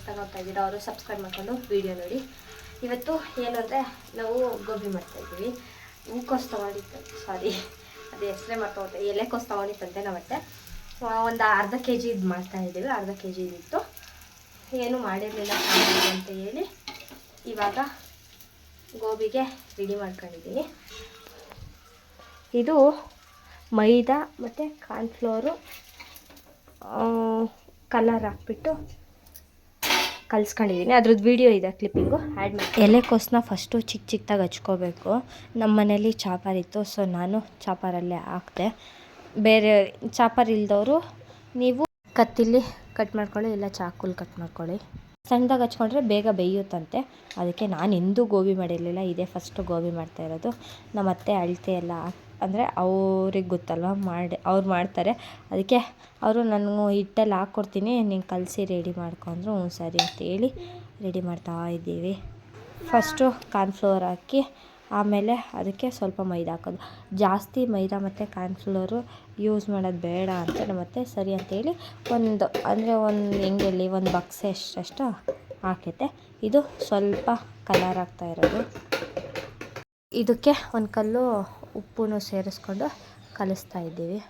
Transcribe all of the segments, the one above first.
ಹೊಸ್ದಾಗಿ ನೋಡ್ತಾ ಅವರು ಸಬ್ಸ್ಕ್ರೈಬ್ ಮಾಡ್ಕೊಂಡು ವೀಡಿಯೋ ನೋಡಿ. ಇವತ್ತು ಏನು ಅಂದರೆ ನಾವು ಗೋಬಿ ಮಾಡ್ತಾಯಿದ್ದೀವಿ ಹೂಕೋಸ್ ತೊಗೊಂಡಿತ್ತು ಸಾರಿ ಅದು ಹೆಸರೇ ಮಾಡ್ಕೊಂಡು, ಎಲೆಕೋಸ್ ತೊಗೊಂಡಿತ್ತಂತೆ ನಮ್ಮತ್ತೆ ಒಂದು ಅರ್ಧ ಕೆ ಜಿ ಇದು ಮಾಡ್ತಾಯಿದ್ದೀವಿ ಅರ್ಧ ಕೆ ಜಿ ಇತ್ತು ಏನು ಮಾಡಿರಲಿಲ್ಲ ಅಂತ ಹೇಳಿ ಇವಾಗ ಗೋಬಿಗೆ ರೆಡಿ ಮಾಡ್ಕೊಂಡಿದ್ದೀನಿ. ಇದು ಮೈದಾ ಮತ್ತು ಕಾರ್ನ್ಫ್ಲೋರು ಕಲರ್ ಹಾಕ್ಬಿಟ್ಟು ಕಲಿಸ್ಕೊಂಡಿದ್ದೀನಿ ಅದ್ರದ್ದು ವೀಡಿಯೋ ಇದೆ ಕ್ಲಿಪ್ಪಿಂಗು ಆ್ಯಡ್ ಮಾಡಿ ಎಲೆಕೋಸನ್ನ ಫಸ್ಟು ಚಿಕ್ಕ ಚಿಕ್ಕದಾಗಿ ಹಚ್ಕೋಬೇಕು. ನಮ್ಮ ಮನೇಲಿ ಚಾಪರ್ ಇತ್ತು ಸೊ ನಾನು ಚಾಪರಲ್ಲೇ ಹಾಕಿದೆ. ಬೇರೆ ಚಾಪರ್ ಇಲ್ದವರು ನೀವು ಕತ್ತಿಲಿ ಕಟ್ ಮಾಡ್ಕೊಳ್ಳಿ, ಇಲ್ಲ ಚಾಕುಲಿ ಕಟ್ ಮಾಡ್ಕೊಳ್ಳಿ. ಸಣ್ಣದಾಗಿ ಹಚ್ಕೊಂಡ್ರೆ ಬೇಗ ಬೇಯುತ್ತಂತೆ. ಅದಕ್ಕೆ ನಾನು ಎಂದೂ ಗೋಬಿ ಮಾಡಿರಲಿಲ್ಲ, ಇದೇ ಫಸ್ಟು ಗೋಬಿ ಮಾಡ್ತಾ ಇರೋದು. ನಮ್ಮ ಅತ್ತೆ ಅಳತೆ ಎಲ್ಲ ಅಂದರೆ ಅವ್ರಿಗೆ ಗೊತ್ತಲ್ವ? ಮಾಡಿ, ಅವ್ರು ಮಾಡ್ತಾರೆ. ಅದಕ್ಕೆ ಅವರು ನಾನು ಹಿಟ್ಟಲ್ಲಿ ಹಾಕ್ಕೊಡ್ತೀನಿ. ನೀನು ಕಲಸಿ ರೆಡಿ ಮಾಡ್ಕೊಂಡ್ರು ಹ್ಞೂ ಸರಿ ಅಂತ ಹೇಳಿ ರೆಡಿ ಮಾಡ್ತಾ ಇದ್ದೀವಿ. ಫಸ್ಟು ಕಾರ್ನ್ಫ್ಲೋರ್ ಹಾಕಿ, ಆಮೇಲೆ ಅದಕ್ಕೆ ಸ್ವಲ್ಪ ಮೈದಾ ಹಾಕೋದು. ಜಾಸ್ತಿ ಮೈದಾ ಮತ್ತು ಕಾರ್ನ್ಫ್ಲೋರು ಯೂಸ್ ಮಾಡೋದು ಬೇಡ ಅಂತ ಮತ್ತೆ ಸರಿ ಅಂತೇಳಿ ಒಂದು, ಅಂದರೆ ಒಂದು ಹೆಂಗೆ ಒಂದು ಬಕ್ಸೆ ಅಷ್ಟಷ್ಟು ಹಾಕೈತೆ. ಇದು ಸ್ವಲ್ಪ ಕಲರ್ ಆಗ್ತಾ ಇರೋದು. ಇದಕ್ಕೆ ಒಂದು ಕಲ್ಲು ಉಪ್ಪು ಸೇರಿಸ್ಕೊಂಡು ಕಲಿಸ್ತಾ ಇದ್ದೀವಿ.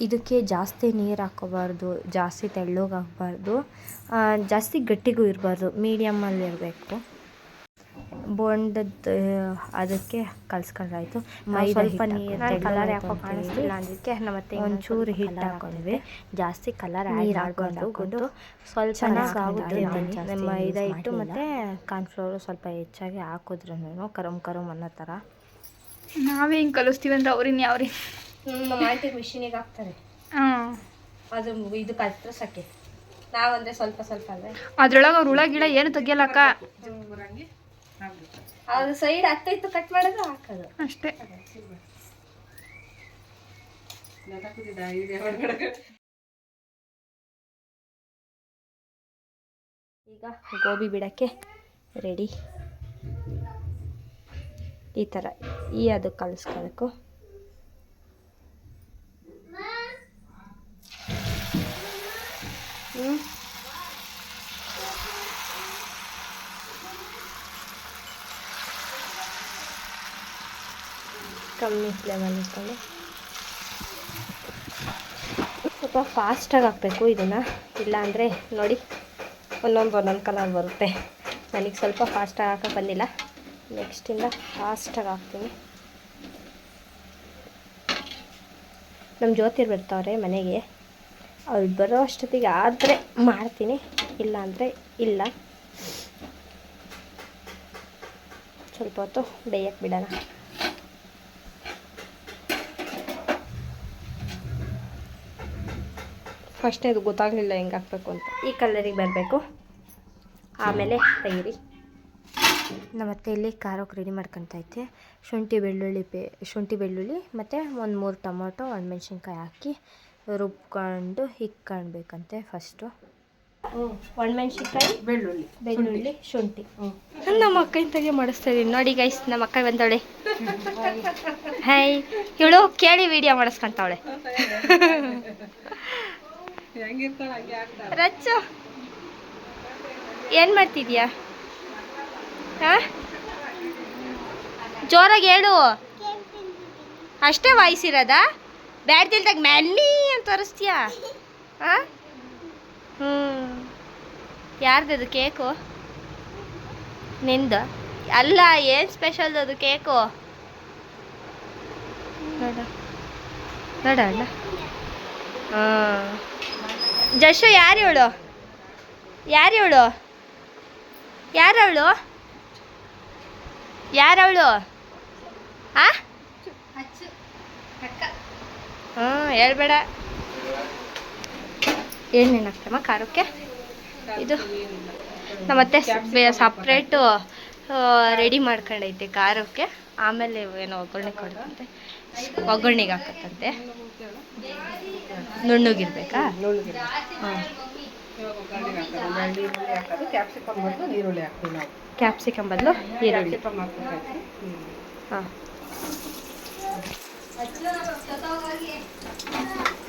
ಇದಕ್ಕೆ ಜಾಸ್ತಿ ನೀರು ಹಾಕೋಬಾರ್ದು ಜಾಸ್ತಿ ತೆಳ್ಳಗಾಗಬಾರ್ದು ಜಾಸ್ತಿ ಗಟ್ಟಿಗೂ ಇರಬಾರ್ದು ಮೀಡಿಯಮ್ಮಲ್ಲಿ ಇರಬೇಕು. ಬೋಂಡದ್ದು ಅದಕ್ಕೆ ಕಲಿಸ್ಕೊಂಡಾಯ್ತು ಸ್ವಲ್ಪ ನೀರು ಕಲರ್ ಯಾಕೋ ಕಾಣಿಸ್ತಿಲ್ಲ ಅದಕ್ಕೆ ಒಂಚೂರು ಹಿಟ್ಟು ಹಾಕೊಂಡ್ವಿ ಜಾಸ್ತಿ ಕಲರ್ ನೀರು ಹಾಕೊಂಡು ಸ್ವಲ್ಪ ಚೆನ್ನಾಗಿ ಮೈದಾ ಹಿಟ್ಟು ಮತ್ತು ಕಾರ್ನ್ಫ್ಲೋರು ಸ್ವಲ್ಪ ಹೆಚ್ಚಾಗಿ ಹಾಕಿದ್ರು ಕರಮ್ ಕರಮ್ ಅನ್ನೋ ಥರ. ನಾವೇ ಹಿಂಗೆ ಕಲಿಸ್ತೀವಿ ಅಂದ್ರೆ ಅವ್ರಿನ್ ಯಾವ್ರಿ? ನಮ್ಮ ಆಂಟಿ ಮಿಷಿನಿಗೆ ಹಾಕ್ತಾರೆ. ಹಾಂ. ಅದು ಇದು ಕಲ್ತ್ರಸಕ್ಕೆ ನಾವಂದ್ರೆ ಸ್ವಲ್ಪ ಸ್ವಲ್ಪ ಅಂದರೆ. ಅದ್ರೊಳಗೆ ಅವ್ರು ಹುಳ ಗಿಡ ಏನು ತೆಗಿಯಲ್ಲಕ್ಕ ಅದು ಸೈಡ್ ಹತ್ತೈತು ಕಟ್ ಮಾಡೋದು ಹಾಕೋದು. ಅಷ್ಟೇ. ಈಗ ಗೋಬಿ ಬಿಡಕ್ಕೆ ರೆಡಿ ಈ ಥರ, ಈ ಅದು ಕಲಿಸ್ಕೋಬೇಕು ಹ್ಞೂ ಕಮ್ಮಿ ಫ್ಲೇಮಲ್ಲಿ ಇಟ್ಕೊಂಡು. ಸ್ವಲ್ಪ ಫಾಸ್ಟಾಗಿ ಹಾಕಬೇಕು ಇದನ್ನು. ಇಲ್ಲಾಂದರೆ ನೋಡಿ, ಒಂದೊಂದು ಒಂದೊಂದು ಕಲರ್ ಬರುತ್ತೆ. ನನಗೆ ಸ್ವಲ್ಪ ಫಾಸ್ಟಾಗಿ ಹಾಕಕ್ಕೆ ಬಂದಿಲ್ಲ. ನೆಕ್ಸ್ಟಿಂದ ಫಾಸ್ಟಾಗಿ ಹಾಕ್ತೀನಿ. ನಮ್ಮ ಜ್ಯೋತಿರ್ ಬರ್ತಾವ್ರೆ ಮನೆಗೆ. ಅವ್ರು ಬರೋ ಅಷ್ಟೊತ್ತಿಗೆ ಆದರೆ ಮಾಡ್ತೀನಿ ಇಲ್ಲ ಅಂದರೆ ಇಲ್ಲ. ಸ್ವಲ್ಪ ಹೊತ್ತು ಬೇಯಕ್ಕೆ ಬಿಡೋಣ. ಫಸ್ಟೇ ಅದು ಗೊತ್ತಾಗಲಿಲ್ಲ ಹೆಂಗೆ ಅಂತ. ಈ ಕಲರಿಗೆ ಬರಬೇಕು. ಆಮೇಲೆ ತೆಗೀರಿ. ನಮ್ಮತ್ತೆ ಇಲ್ಲಿ ಖಾರಕ್ಕೆ ರೆಡಿ ಮಾಡ್ಕೊತೈತೆ ಶುಂಠಿ ಬೆಳ್ಳುಳ್ಳಿ ಪೇ ಶುಂಠಿ ಬೆಳ್ಳುಳ್ಳಿ ಮತ್ತು ಒಂದು ಮೂರು ಟೊಮೊಟೊ ಒಣಮೆಣ್ಸಿನ್ಕಾಯಿ ಹಾಕಿ ರುಬ್ಕೊಂಡು ಇಕ್ಕೊಳ್ಬೇಕಂತೆ ಫಸ್ಟು ಒಣಮೆಣ್ಸಿನ್ಕಾಯಿ ಬೆಳ್ಳುಳ್ಳಿ ಬೆಳ್ಳುಳ್ಳಿ ಶುಂಠಿ. ನಮ್ಮ ಅಕ್ಕ ಇಂತಾಗೆ ಮಾಡಿಸ್ತಾ ಇದೀನಿ. ನೋಡಿ ಗೈಸ್ ನಮ್ಮ ಅಕ್ಕ ಬಂದವಳೆ. ಹಾಯ್ ಇವಳು ಕೇಳಿ ವಿಡಿಯೋ ಮಾಡಿಸ್ಕೊಂತಾವಳೆ. ರಚ್ಚು ಏನು ಮಾಡ್ತಿದ್ಯಾ? ಜೋರಾಗಿ ಹೇಳು. ಅಷ್ಟೇ ವಾಯ್ಸಿರೋದಾ? ಬ್ಯಾಡ್ದಿಲ್ದಾಗ ಮ್ಯಾಲಿ ಅಂತ ತೋರಿಸ್ತೀಯಾ? ಹಾಂ? ಹ್ಞೂ ಅದು ಕೇಕು? ನಿಂದು? ಅಲ್ಲ, ಏನು ಸ್ಪೆಷಲ್ ಅದು ಕೇಕು? ನೋಡ. ಅಣ್ಣ. ಹಾಂ. ಜಶು ಯಾರು ಇವಳು? ಯಾರು ಇವಳು? ಯಾರವಳು ಯಾರವಳು? ಆ? ಹ್ಞೂ ಹೇಳ್ಬೇಡ. ಏನೇನು ಹಾಕ್ತಮ್ಮ ಖಾರಕ್ಕೆ ಇದು ನಮ್ಮತ್ತೆ ಸಪ್ರೇಟು ರೆಡಿ ಮಾಡ್ಕೊಂಡೈತೆ ಖಾರಕ್ಕೆ ಆಮೇಲೆ ಏನೋ ಒಗ್ಗರಣೆ ಕೊಡುತ್ತಂತೆ. ಒಗ್ಗರಣೆಗೆ ಹಾಕತ್ತಂತೆ. ನುಣ್ಣಗಿರ್ಬೇಕಾ? ನುಣ್ಣಗಿರ್ಬೇಕು. ಹಾಂ ಕ್ಯಾಪ್ಸಿಕಮ್ ಬದಲು ಈರುಳ್ಳಿ ಹಾಕ್ತೀವಿ ನಾವು. ಕ್ಯಾಪ್ಸಿಕಮ್ ಬದಲು ಈರುಳ್ಳಿ. ಹಾಂ.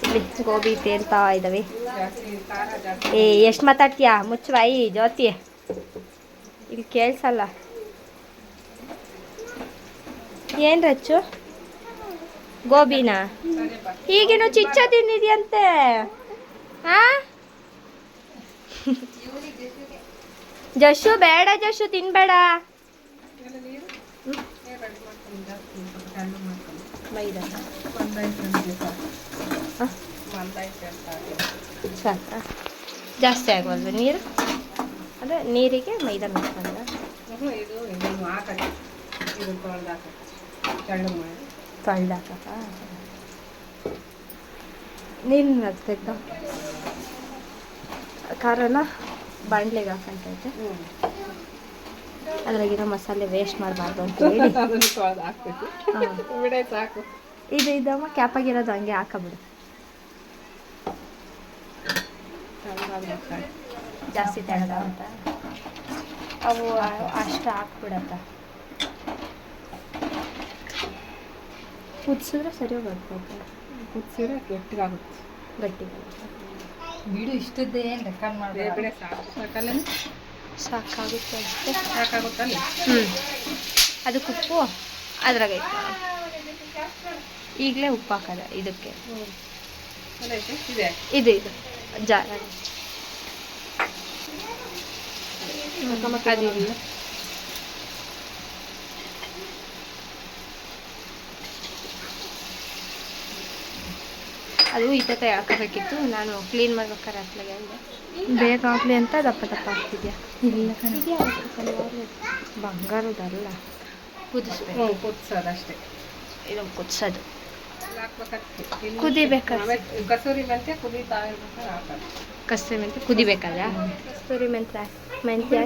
ನೋಡಿ ಗೋಬಿ ತೇಲ್ತಾ ಇದ್ದಾವೆ ಜಾಸ್ತಿ ಏ ಎಷ್ಟು ಮಾತಾಡ್ತೀಯಾ? ಮುಚ್ಚವಾಯಿ ಜ್ಯೋತಿ. ಇಲ್ಲಿ ಕೇಳಿಸಲ್ಲ. ಏನು ರಚ್ಚು? ಗೋಬಿನಾ? ಈಗಿನ ಚಿಚ್ಚ ತಿಂದಿದೆಯಂತೆ. ಹಾ? ಜಶು ಬೇಡ ಜಶು ತಿನ್ಬೇಡ. ಜಾಸ್ತಿ ಸಾಕಾ ಆಗವಲ್ವ ನೀರು? ಅದೇ ನೀರಿಗೆ ಮೈದಾ ಮಿಕ್ಸ್ ತೊಳ್ದಾಕ ನೀನ್ ಇದು ಇದನ್ನು ಹಾಕಿ ಇದು ತೊಳೆದು ಹಾಕಿ ತಣ್ಣಗೆ ಮಾಡಿ ತೊಳ್ದಾಕಪ್ಪ ನೀನು ತೆಗ್ದ ಖಾರನ ಬಾಣಲೆಗೆ ಹಾಕಂತೈತೆ. ಅದ್ರಾಗಿರೋ ಮಸಾಲೆ ವೇಸ್ಟ್ ಮಾಡಬಾರ್ದು ಅಂತ ಹೇಳಿ. ಹಾಂ. ಸಾಕು. ಇದು ಇದಮ್ಮ ಕ್ಯಾಪಾಗಿರೋದು ಹಂಗೆ ಹಾಕಬಿಡು. ಜಾಸ್ತಿ ತಣ್ಣಗ ಅಂತ. ಅವು ಅಷ್ಟು ಹಾಕ್ಬಿಡತ್ತ ಕುದಿಸಿದ್ರೆ ಸರಿ ಹೋಗ್ಬೇಕು. ಕುದಿಸಿದ್ರೆ ಗಟ್ಟಿಗಾಗುತ್ತೆ. ಗಟ್ಟಿಗೆ ಬಿಡು ಇಷ್ಟದ್ದೇ ಏನು ರೆಕಾರ್ಡ್ ಬೇರೆ ಮಾಡ್ಬೇಕು ಬಿಡೆ ಸಾಕು. ಸಾಕಲ್ಲೇನು ಸಾಕಾಗುತ್ತೆ ಅಷ್ಟೇ. ಸಾಕಾಗುತ್ತಲ್ಲ? ಹ್ಞೂ ಅದಕ್ಕೆ ಉಪ್ಪು ಅದ್ರಾಗೈತೆ ಈಗಲೇ ಉಪ್ಪು ಹಾಕಲ್ಲ ಇದಕ್ಕೆ. ಇದು ಇದು. ಜಾರ. ಅದು ಈ ಥರ ಹಾಕೋಬೇಕಿತ್ತು. ನಾನು ಕ್ಲೀನ್ ಮಾಡ್ಬೇಕಾದ್ರೆ ಅತ್ಲಾಗೆ ಅಂದೆ. ಬೇಗ ಆಗಲಿ ಅಂತ ದಪ್ಪ ದಪ್ಪ ಆಗ್ತಿದ್ಯಾ ಇಲ್ಲ ಬಂಗಾರದಲ್ಲ. ಕುದಿಸ್ಬೇಕು. ಹ್ಞೂ ಕುದಿಸೋದು ಅಷ್ಟೇ. ಇದು ಕುದಿಸೋದು. ಕುದಿಬೇಕಾದ್ರೆ? ಕಸೂರಿ ಮೆಂತ್ಯ ಕುದೀತಾ ಕಸೂರಿ ಮೆಂತ್ಯ ಕುದಿಬೇಕಲ್ಲ ಕಸೂರಿ ಮೆಂತ್ಯ ಮೆಂತ್ಯ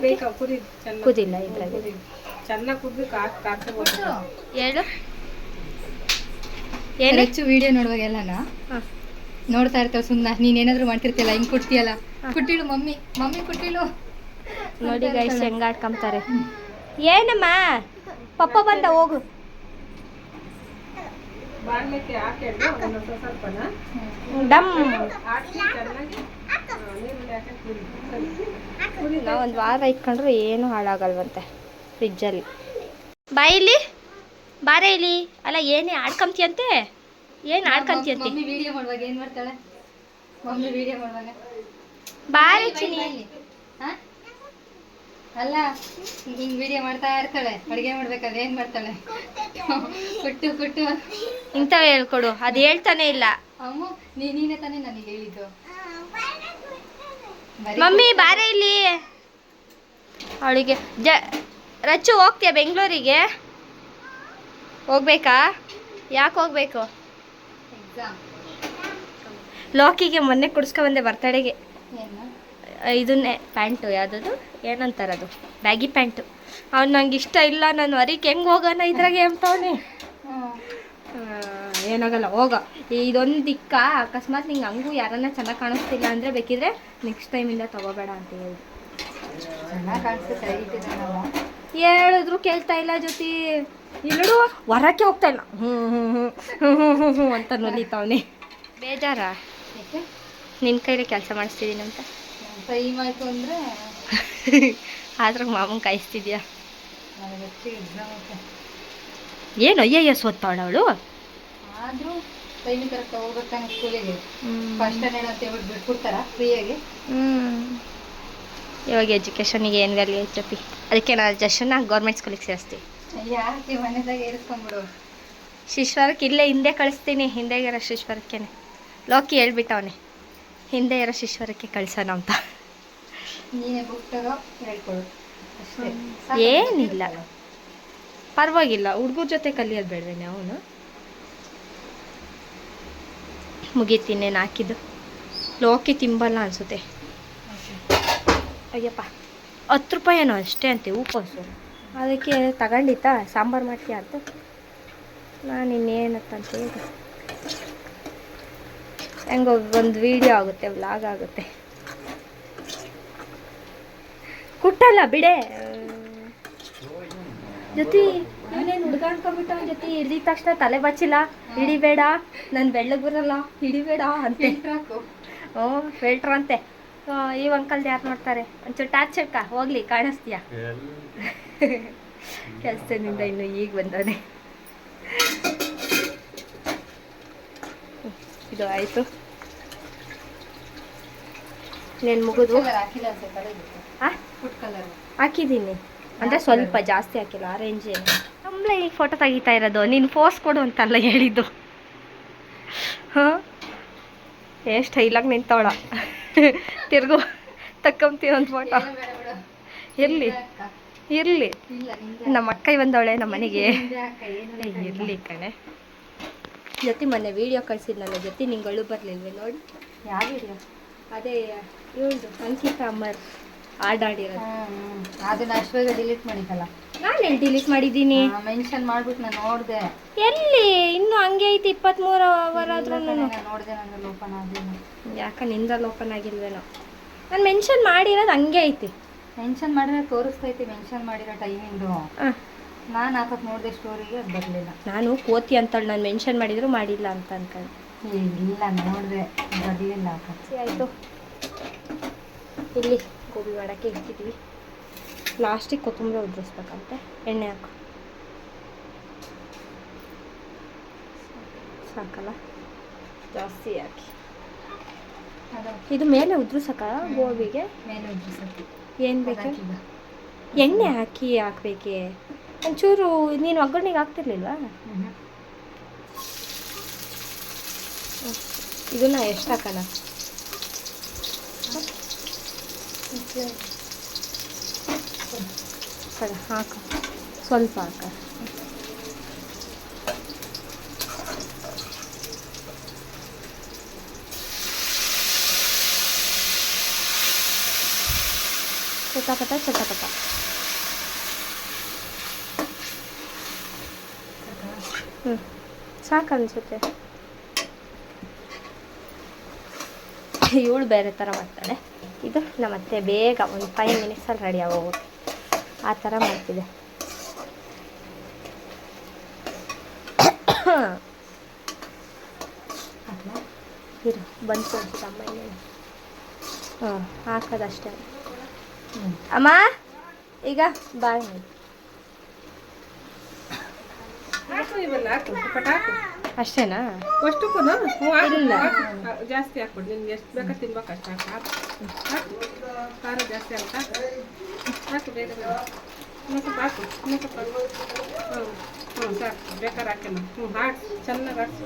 ಕುದಿಲ್ಲ ಇದ್ರಲ್ಲಿ. ಚೆನ್ನಾಗಿ ಕುದ್ದು ಹೇಳು ಏನು? ಹೆಚ್ಚು ವಿಡಿಯೋ ನೋಡುವಾಗೆಲ್ಲನ ಹಾಂ. ನೋಡ್ತಾ ಇರ್ತಾವ ಸುಮ್ಮನೆ ನೀನೇನಾದ್ರೂ ಮಾಡ್ತಿರ್ತಿಯಲ್ಲ ಹಿಂಗ್ ಕುಟ್ತಿಯಲ್ಲ? ಕುಟ್ಟಿಳು ಮಮ್ಮಿ. ಮಮ್ಮಿ ಕುಟ್ಟಿಳು ನೋಡಿ ಗೈಸ್ ಹೆಂಗ್ ಆಡ್ಕೊಂತಾರೆ ಏನಮ್ಮ? ಪಪ್ಪ ಬಂದ ಹೋಗು. ಬಾಣ್ಲಿಕ್ಕೆ ಒಂದು ಸ್ವಲ್ಪ ಸ್ವಲ್ಪನ. ಡಮ್. ಒಂದು ವಾರ ಇಟ್ಕೊಂಡ್ರು ಏನು ಹಾಳಾಗಲ್ವಂತೆ ಫ್ರಿಜ್ಜಲ್ಲಿ ಬಾಯಿಲಿ ಇಲ್ಲಿ. ಬಾರೆ ಇಲ್ಲಿ. ಅಲ್ಲ ಏನೇ ಆಡ್ಕೊಂತೀಯಂತೆ? ಏನು ಆಡ್ಕೊಂತೀಯಂತೆ? ಮಮ್ಮಿ ವಿಡಿಯೋ ಮಾಡುವಾಗ ಏನ್ ಮಾಡ್ತಾಳೆ? ಮಮ್ಮಿ ವಿಡಿಯೋ ಮಾಡುವಾಗ? ಬಾರೆ ಚಿನಿ? ಅಲ್ಲ ಹಿಂಗ್ ವಿಡಿಯೋ ಮಾಡ್ತಾ ಇರ್ತಾಳೆ. ಅಡುಗೆ ಮಾಡ್ಬೇಕಾದ್ರೆ ಏನ್ ಮಾಡ್ತಾಳೆ? ಕುಟ್ಟು ಕುಟ್ಟು. ಇಂಥವು ಹೇಳ್ಕೊಡು. ಅದು ಹೇಳ್ತಾನೆ ಇಲ್ಲ. ಅಮ್ಮ ನೀ ನೀನೇ ತಾನೇ ನನಗೆ ಹೇಳಿದ್ದು. ಮಮ್ಮಿ ಬಾರೆ ಇಲ್ಲಿ. ಅವಳಿಗೆ. ಜ ರಚ್ಚು ಹೋಗ್ತೀಯ ಬೆಂಗಳೂರಿಗೆ? ಹೋಗ್ಬೇಕಾ? ಯಾಕೆ ಹೋಗ್ಬೇಕು? ಲಾಕಿಗೆ ಮೊನ್ನೆ ಕುಡಿಸ್ಕೊಂಬಂದೆ ಬರ್ತಡೆಗೆ. ಇದನ್ನೇ ಪ್ಯಾಂಟು ಯಾವುದದು? ಏನಂತಾರದು? Baggy pant. ಅವ್ನು ನಂಗೆ ಇಷ್ಟ ಇಲ್ಲ ನಾನು ಅರಿಕೆ ಹೆಂಗೆ ಹೋಗೋಣ ಇದ್ರಾಗೆ ಅಂತವನೇ ಏನಾಗಲ್ಲ ಹೋಗ. ಇದೊಂದು ದಿಕ್ಕ ಅಕಸ್ಮಾತ್ ನಿಂಗೆ ಹಂಗೂ ಯಾರನ್ನ ಚೆನ್ನಾಗಿ ಕಾಣಿಸ್ತಿಲ್ಲ ಅಂದರೆ ಬೇಕಿದ್ರೆ ನೆಕ್ಸ್ಟ್ ಟೈಮಿಂದ ತಗೋಬೇಡ ಅಂತ ಹೇಳಿ ಚೆನ್ನಾಗಿ ಕಾಣಿಸುತ್ತೆ ಸರಿ ಇಟ್ಟಿದ್ದಾನಲ್ಲ ಹೇಳಿದ್ರು ಕೇಳ್ತಾ ಇಲ್ಲ ಜೊತೆ ಇಲ್ಲಡು ಹೊರಕ್ಕೆ ಹೋಗ್ತಾ ಇಲ್ಲ. ಹ್ಞೂ ಹ್ಞೂ ಹ್ಞೂ ಹ್ಞೂ ಹ್ಞೂ ಹ್ಞೂ ಅಂತ ನೊಲಿತಾವನೆ ಬೇಜಾರಾ? ನಿನ್ನ ಕೈಲಿ ಕೆಲಸ ಮಾಡಿಸ್ತಿದ್ದೀನಿ ಅಂತ. ಟೈಮ್ ಆಯ್ತು ಅಂದ್ರೆ? ಆದ್ರೆ ಮಾಮನ್ ಕಾಯಿಸ್ತಿದ್ಯಾ? ಏನು ಅಯ್ಯಯ್ಯ ಸೋತ್ತಾಳ ಅವಳು? ಆದರೂ ಟೈಮಿಗೆ ಕರೆಕ್ಟ್ ಹೋಗ್ಬೇಕಾನೆ ಸ್ಕೂಲಿಗೆ ಫಸ್ಟ್ ಏನಂತ ಹೇಳ್ಬಿಟ್ಟು ಬಿಟ್ಬಿಡ್ತಾರ ಫ್ರೀಯಾಗಿ? ಇವಾಗ ಎಜುಕೇಷನಿಗೆ ಏನು ವ್ಯಾಲ್ಯೂ ಐತಪ್ಪಿ ಅದಕ್ಕೆ ನಾನು ಜಸ್ಟನ್ನ ಗೌರ್ಮೆಂಟ್ ಸ್ಕೂಲಿಗೆ ಸೇರಿಸ್ತೀನಿ. ಯಾಕೆ ಮನೆದಾಗ ಏರಿಸ್ಕೊಂಡ್ಬಿಡು ಶಿಶ್ವರಕ್ಕೆ ಇಲ್ಲೇ ಹಿಂದೆ ಕಳಿಸ್ತೀನಿ ಹಿಂದೆ ಇರೋ ಶಿಶ್ವರಕ್ಕೇನೆ. ಲೋಕಿ ಹೇಳ್ಬಿಟ್ಟವನೆ ಹಿಂದೆ ಇರೋ ಶಿಶ್ವರಕ್ಕೆ ಕಳ್ಸೋಣ ಅಂತ. ನೀನೇ ಬುಕ್ ಹೇಳ್ಕೊಡು. ಏನಿಲ್ಲ. ಪರವಾಗಿಲ್ಲ ಹುಡುಗರ ಜೊತೆ ಕಲಿಯೋದು ಬೇಡವೇನೆ ಅವನು. ಮುಗೀತಿನ್ನೇನು ಹಾಕಿದ್ದು. ಲೋಕಿ ತಿಂಬಲ್ಲ ಅನಿಸುತ್ತೆ. ಅಯ್ಯಪ್ಪ ಹತ್ತು ರೂಪಾಯಿ ಏನೋ ಅಷ್ಟೇ ಅಂತೆ ಹೂಕೋಸು ಅದಕ್ಕೆ ತಗೊಂಡಿತ್ತ? ಸಾಂಬಾರು ಮಾಡ್ತೀಯ ಅಂತ. ನಾನು ಇನ್ನೇನತ್ತಂತ ಹೇಳಿ. ಹೆಂಗೋ ಒಂದು ವಿಡಿಯೋ ಆಗುತ್ತೆ ವ್ಲಾಗ್ ಆಗುತ್ತೆ. ಕುಟ್ಟಲ್ಲ ಬಿಡೆ. ಜೊತೆ ಇವನೇನು ಹುಡುಗ ಅನ್ಕೊಂಡ್ಬಿಟ್ಟು ಅವನ ಜೊತೆ ಹಿಡಿದ ತಕ್ಷಣ ತಲೆ ಬಚ್ಚಿಲ್ಲ? ಹಿಡಿಬೇಡ. ನಾನು ಬೆಳ್ಳಗೆ ಬರಲ್ಲ. ಹಿಡಿಬೇಡ ಅಂತ. ಫಿಲ್ಟ್ರ್ ಅಂತೆ. ಈ ಅಂಕಲ್ ಯಾರು ಮಾಡ್ತಾರೆ ಒಂಚೂರು ಟಾರ್ಚ್ ಅಕ್ಕ ಹೋಗ್ಲಿ ಕಾಣಿಸ್ತೀಯ? ಕೆಲಸದಿಂದ ಇನ್ನು ಈಗ ಬಂದವನೇ. ಇದು ಆಯಿತು. ಹಾಕಿದೀನಿ ಮುಗಿದು? ಹಾಕಿದ್ದೀನಿ. ಅಂದರೆ ಸ್ವಲ್ಪ ಜಾಸ್ತಿ ಹಾಕಿಲ್ಲ ಆರೆಂಜ್ ನಮ್ಮಳೆ ಈಗ ಫೋಟೋ ತೆಗಿತಾ ಇರೋದು. ನೀನು ಪೋಸ್ ಕೊಡು ಅಂತಲ್ಲ ಹೇಳಿದ್ದು. ಹಾಂ? ಎಷ್ಟು ಹೈಲಾಗಿ ನಿಂತವಳ. ತಿರ್ಗು ತಕ್ಕಂತೀವಿ ಒಂದು ಫೋಟೋ ಎಲ್ಲಿ? ಇರಲಿ ಇರಲಿ ಇಲ್ಲ ನಮ್ಮ ಅಕ್ಕ. ಬಂದವಳೆ ನಮ್ಮ ಮನೆಗೆ. ಇರಲಿ ಕಣೆ? ಜೊತೆ ಮೊನ್ನೆ ವೀಡಿಯೋ ಕಳ್ಸಿದ್ನಲ್ಲ ಜೊತೆ ನಿಂಗಳು ಬರಲಿಲ್ವೇ ನೋಡಿ. ಯಾವ ವಿಡಿಯೋ ಅದೇ ಇವಳು ಅಂಕಿತಾ ಅಮ್ಮರ್ ಆಡಾಡಿರೋದು ಅದನ್ನ ಅಶ್ವೇಗ ಡಿಲೀಟ್ ಮಾಡಿದ್ದಲ್ಲ ನಾನು ಎಲ್ಲಿ ಡಿಲೀಟ್ ಮಾಡಿದ್ದೀನಿ ಮೆನ್ಷನ್ ಮಾಡ್ಬಿಟ್ಟು ನಾನು ನೋಡಿದೆ. ಎಲ್ಲಿ? ಇನ್ನು ಹಂಗೆ ಐತಿ ಇಪ್ಪತ್ತ್ಮೂರು ಅವರ್ ಆದ್ರೂ ನಾನು. ನೋಡಿದೆ ನನ್ನ ಓಪನ್ ಆಗಿಲ್ಲ ಯಾಕ ನಿಂದಲ್ಲಿ ಓಪನ್ ಆಗಿಲ್ವೇನೋ. ನಾನು ಮೆನ್ಷನ್ ಮಾಡಿರೋದು ಹಂಗೆ ಐತಿ. ಮೆನ್ಷನ್ ಮಾಡಿರೋ ತೋರಿಸ್ತೈತಿ ಮೆನ್ಷನ್ ಮಾಡಿರೋ ಟೈಮಿಂಗು ನಾನು ಹಾಕಕ್ ನೋಡಿದೆ ಸ್ಟೋರಿಗೆ ಅದು ಬರಲಿಲ್ಲ. ನಾನು ಕೋತಿ ಅಂತೇಳಿ ನಾನು ಮೆನ್ಷನ್ ಮಾಡಿದ್ರು ಮಾಡಿಲ್ಲ ಅಂತ ಅನ್ಕೊಂಡು. ಇಲ್ಲ ನೋಡಿದೆ ಬರಲಿಲ್ಲ ಹಾಕಕ್ಕೆ ಆಯಿತು. ಇಲ್ಲಿ. ಗೋಬಿ ಮಾಡೋಕ್ಕೆ ಇಟ್ಟಿದ್ದೀವಿ ಲಾಸ್ಟಿಗೆ ಕೊತ್ತಂಬರಿ ಉದ್ರಿಸ್ಬೇಕಂತೆ. ಎಣ್ಣೆ ಹಾಕು. ಸಾಕಲ್ಲ? ಜಾಸ್ತಿ ಹಾಕಿ. ಇದು ಮೇಲೆ ಉದ್ರಿಸಕ ಗೋಬಿಗೆ? ಮೇಲೆ ಏನು ಬೇಕು? ಎಣ್ಣೆ ಹಾಕಿ ಹಾಕ್ಬೇಕೆ? ಒಂಚೂರು ನೀನು ಒಗ್ಗರಣೆಗೆ ಹಾಕ್ತಿರ್ಲಿಲ್ವಾ. ಇದನ್ನ ಎಷ್ಟು ಹಾಕೋಣ? ಕಡೆ ಹಾಕ. ಸ್ವಲ್ಪ ಹಾಕ. ಚಟಪಟ ಚಟಪಟ ಹ್ಞೂ ಸಾಕು ಅನಿಸುತ್ತೆ. ಇವಳು ಬೇರೆ ಥರ ಮಾಡ್ತಾಳೆ. ಇದು ನಮ್ಮತ್ತೆ ಬೇಗ ಒಂದು ಫೈವ್ ಮಿನಿಟ್ಸಲ್ಲಿ ರೆಡಿ ಆಗೋಗುತ್ತೆ ಆ ಥರ ಮಾಡ್ತಿದೆ? ಇರು ಬಂತು ಅಮ್ಮ ಇನ್ನೇನು ಹಾಂ ಹಾಕೋದಷ್ಟೇ. ಅಮ್ಮ, ಈಗ ಬಾಯ್ ಮಾಡಿ ಅಷ್ಟೇನಾ? ಅಷ್ಟಕ್ಕೂ ಇಲ್ಲ. ಜಾಸ್ತಿ ಹಾಕ್ಬಿಡು. ನಿನ್ಗೆ ಎಷ್ಟು ಬೇಕಾ ತಿನ್ಬೇಕು ಅಷ್ಟು ಹಾಕು ಹಾಕು. ಖಾರ ಜಾಸ್ತಿ ಅಂತ ಹಾಕು ಹಾಕು ಬೇಗ ಇನ್ನೂ ಸ್ವಲ್ಪ ಹಾಕು ಇನ್ನೂ ಸ್ವಲ್ಪ. ಹ್ಞೂ ಹ್ಞೂ ಸಾಕು. ಬೇಕಾದ್ರೆ ಹಾಕೋಣ ಹ್ಞೂ ಹಾಕ್ಸು. ಚೆನ್ನಾಗಿ ಹಾಕ್ಸು.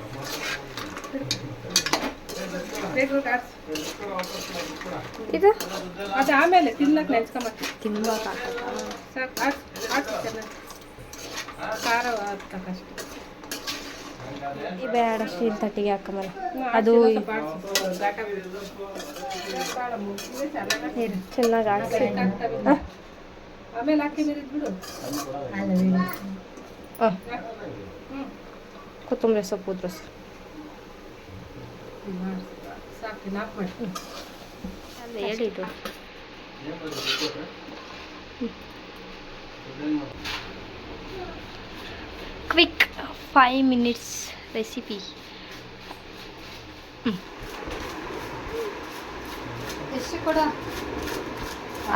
ಇದು? ಅದು ಆಮೇಲೆ ತಿನ್ನಕ್ಕೆ ನೆನ್ಸ್ಕೊಂಬರ್ತೀನಿ ತಿನ್ಬೇಕು ಸಾಕು ಹಾಕ್ಸು ಹಾಕ್ಸು ಚೆನ್ನಾಗಿ. ಖಾರ ಹಾಕ್ತಕ್ಕಷ್ಟು ಈ ಬೇಡ ಸ್ಟೀಲ್ ತಟ್ಟಿಗೆ ಹಾಕಮಲ್ಲ ಅದು ಚೆನ್ನಾಗಿ ಹಾಕ್ಸಿ. ಆಮೇಲೆ ಹಾಕಿ ಬಿಡು. ಹಾಂ. ಕೊತ್ತಂಬರಿ ಸೊಪ್ಪು ಮಾಡಿ. ಅಲ್ಲ ಹೇಳಿದ್ದು ಕ್ವಿಕ್ ಫೈವ್ ಮಿನಿಟ್ಸ್ ರೆಸಿಪಿ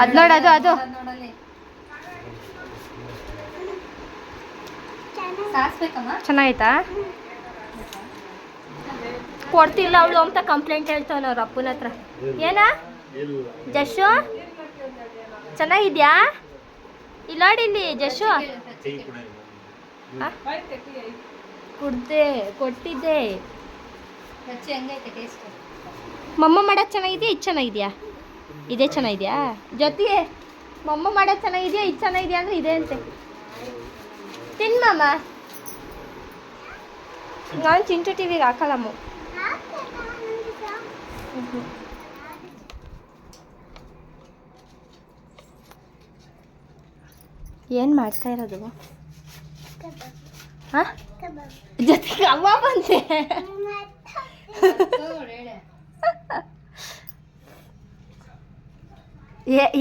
ಅದು ನೋಡು, ಅದು, ಅದು. ನೋಡು, ಚೆನ್ನಾಯ್ತಾ ಕೊಡ್ತಿಲ್ಲ ಅವಳು ಅಂತ ಕಂಪ್ಲೇಂಟ್ ಹೇಳ್ತಾವನ ಅವ್ರ ಅಪ್ಪನ ಹತ್ರ. ಏನ? ಜಶು? ಚೆನ್ನಾಗಿದ್ಯಾ? ಇಲ್ಲ ಇಲ್ಲಿ ಜಶು. ಕುಡ್ದೆ ಕೊಟ್ಟಿದ್ದೆ. ರುಚಿ ಹೆಂಗೈತೆ ಟೇಸ್ಟ್ ಮಮ್ಮ ಮಾಡೋದು ಚೆನ್ನಾಗಿದೆಯಾ ಇದು ಚೆನ್ನಾಗಿದೆಯಾ? ಇದೇ ಚೆನ್ನಾಗಿದೆಯಾ? ಜೊತೆಗೆ ಮಮ್ಮ ಮಾಡೋದು ಚೆನ್ನಾಗಿದೆಯಾ ಇದು ಚೆನ್ನಾಗಿದೆಯಾ ಅಂದರೆ ಇದೆ ಅಂತೆ. ತಿನ್ಮಮ್ಮ ನಾನು ಚಿಂಟು ಟಿವಿಗೆ ಹಾಕಲ್ಲಮ್ಮ. ಏನು ಮಾಡ್ತಾ ಇರೋದು? ಹಾಂ? ಜೊತೆಗೆ ಅಮ್ಮ ಬಂದೆ.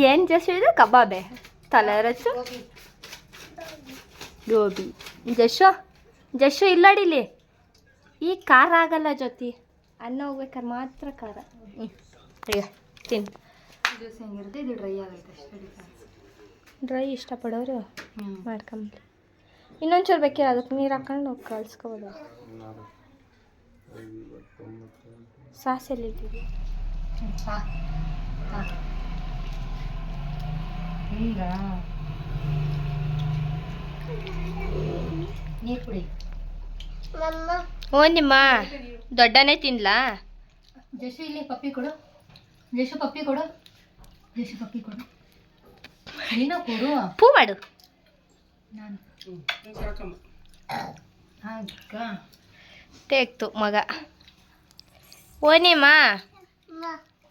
ಏನು ಜಸ್ಟ್ ಇದು ಕಬಾಬೆ. ತಲೆ ರಚು ಗೋಬಿ. ಜಶೋ ಜಶೋ ಇಲ್ಲಾಡಿಲಿ ಈ ಖಾರ ಆಗಲ್ಲ ಜೊತೆ ಅನ್ನ ಹೋಗ್ಬೇಕಾದ್ರೆ ಮಾತ್ರ ಖಾರ. ಹ್ಞೂ ಈಗ ಇದು ಡ್ರೈ ಇಷ್ಟಪಡೋರು ಮಾಡ್ಕೊಂಬಿ ಇನ್ನೊಂಚೂರು ಬೇಕಿಲ್ಲ ಅದಕ್ಕೆ ನೀರು ಹಾಕೊಂಡು ಕಳ್ಸ್ಕೊಬೋದು. ಸಾಸ್ ಇಟ್ಟಿದ್ದೀವಿ ಹಾಂ ಹಾಂ ಹಿಂಗ ನೀರು ಕುಡಿ. ಓ ನಿಮ್ಮ ದೊಡ್ಡನೇ ತಿನ್ಲಾ? ಜಶು ಇಲ್ಲಿ ಪಪ್ಪಿ ಕೊಡು. ಜಶು ಪಪ್ಪಿ ಕೊಡು. ಜಶು ಪಪ್ಪಿ ಕೊಡು. ಏನೋ ಕೊಡು. ಪೂ ಮಾಡು. ನಾನು ತೇಗ್ತು ಮಗ. ಓನಿಮ್ಮ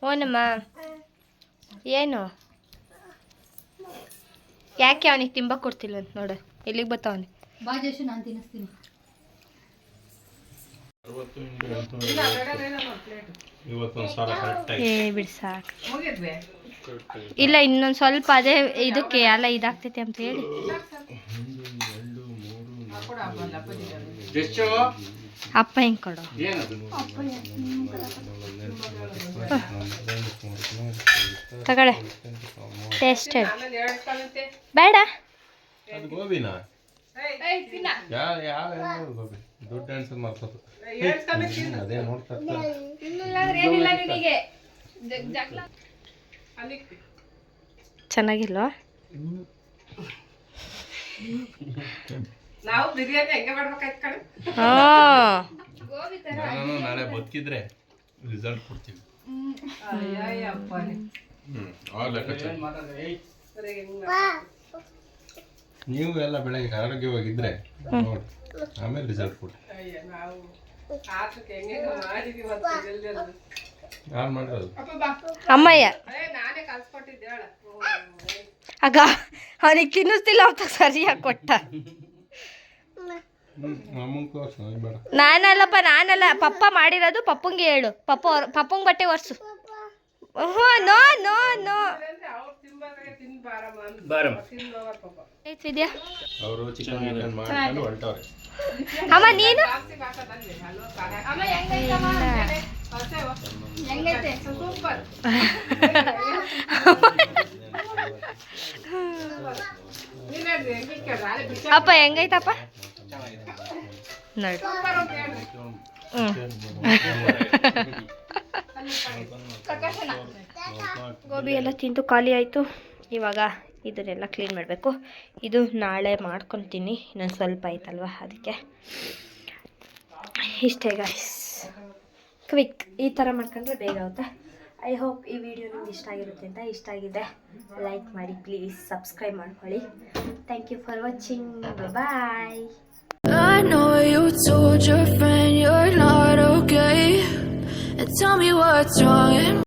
ಓನಮ್ಮ ಏನು? ಯಾಕೆ ಅವನಿಗೆ ತಿಂಬ ಕೊಡ್ತಿಲ್ಲ ಅಂತ ನೋಡು. ಎಲ್ಲಿಗೆ ಬರ್ತಾವನೆ ಬಾ ಜಶು ನಾನು ತಿನ್ನಿಸ್ತೀನಿ. ಏ ಬಿಡಿ ಸಾಕು. ಹೋಗಿದ್ವಿ. ಇಲ್ಲ ಇನ್ನೊಂದು ಸ್ವಲ್ಪ ಅದೇ ಇದಕ್ಕೆ ಎಲ್ಲ ಇದಾಗ್ತೈತಿ ಅಂತ ಹೇಳಿ ಕೂಡ ಹಬ್ಬಲ್ಲ ಅಪ್ಪಾಜಿ ಎಷ್ಟು ಅಪ್ಪ ಹೆಂಗೆ ಕೊಡು. ತಗಳೆ ತಗೊಳ್ಳೆ. ಟೇಸ್ಟೆಡ್ ಆಮೇಲೆ ಎರಡು ಕಾಲಂತೆ ಬೇಡ. ಗೋಬಿನಾ? ದುಡ್ಡು ಅನ್ಸದ್ ಅದೇ ನೋಡ್ತಾ ಚೆನ್ನಾಗಿಲ್ವಾ? ನಾವು ಬಿರಿಯಾನಿ ಹೆಂಗೆ ಮಾಡ್ಬೇಕಾಯ್ತು ಕಣೆ? ಹಾಂ. ನಾನು ನಾಳೆ ಬದುಕಿದ್ರೆ ರಿಸಲ್ಟ್ ಕೊಡ್ತೀವಿ ಅಯ್ಯಪ್ಪ ಹ್ಮ್ ಲೆಕ್ಕಾಚಾರ. ನೀವು ಎಲ್ಲ ಬೆಳಗ್ಗೆ ಆರೋಗ್ಯವಾಗಿದ್ರೆ ನೋಡಿ ಆಮೇಲೆ ರಿಸಲ್ಟ್ ಕೊಡಿ ಅಯ್ಯ ನಾವು ಆಟಕ್ಕೆ ಹೆಂಗೆ ಮಾಡಿದೀವಿ ಮತ್ತೆ ಜಲ್ದಿ ಅದು. ಯಾರು ಮಾಡಿರೋದು ಅಮ್ಮಯ್ಯ. ಏ ನಾನೇ ಕಲ್ಸ್ಕೊಟ್ಟಿದ್ದೆ ಹೇಳ. ಆಗ ಅವನಿಗೆ ತಿನ್ನಿಸ್ತಿಲ್ಲ ಅಂತ ಸರಿಯಾಗಿ ಕೊಟ್ಟ ಹ್ಮ್ ಅಮ್ಮಂಗೆ ತೋರ್ಸು ನನಗೆ ಬೇಡ ನಾನಲ್ಲಪ್ಪ ನಾನಲ್ಲ. ಪಪ್ಪ ಮಾಡಿರೋದು ಪಪ್ಪಂಗೆ ಹೇಳು. ಪಪ್ಪ ಪಪ್ಪಂಗ್ ಬಟ್ಟೆ ಒರ್ಸು. ಓಹೋ ನೋ ನೋ ನೋ. ಹೊಂಟವ್ರೆ ಅಮ್ಮ ನೀನು? ಅಪ್ಪ ಹೆಂಗೈತಪ್ಪ? ನೋಡಿ. ಹ್ಞೂ ಗೋಬಿ ಎಲ್ಲ ತಿಂದು ಖಾಲಿ ಆಯಿತು. ಇವಾಗ ಇದನ್ನೆಲ್ಲ ಕ್ಲೀನ್ ಮಾಡಬೇಕು. ಇದು ನಾಳೆ ಮಾಡ್ಕೊತೀನಿ. ಇನ್ನೊಂದು ಸ್ವಲ್ಪ ಆಯ್ತಲ್ವ ಅದಕ್ಕೆ. ಇಷ್ಟೇ ಗಾಯ್ಸ್ ಕ್ವಿಕ್ ಈ ಥರ ಮಾಡ್ಕೊಂಡ್ರೆ ಬೇಗ ಆಗುತ್ತೆ? ಐ ಹೋಪ್ ಈ ವಿಡಿಯೋ ನಿಮ್ಗೆ ಇಷ್ಟ ಆಗಿರುತ್ತೆ ಅಂತ ಇಷ್ಟ ಆಗಿದೆ ಲೈಕ್ ಮಾಡಿ ಪ್ಲೀಸ್ ಸಬ್ಸ್ಕ್ರೈಬ್ ಮಾಡ್ಕೊಳ್ಳಿ thank you for watching bye I know you told your friend you're not okay. And tell me what's wrong.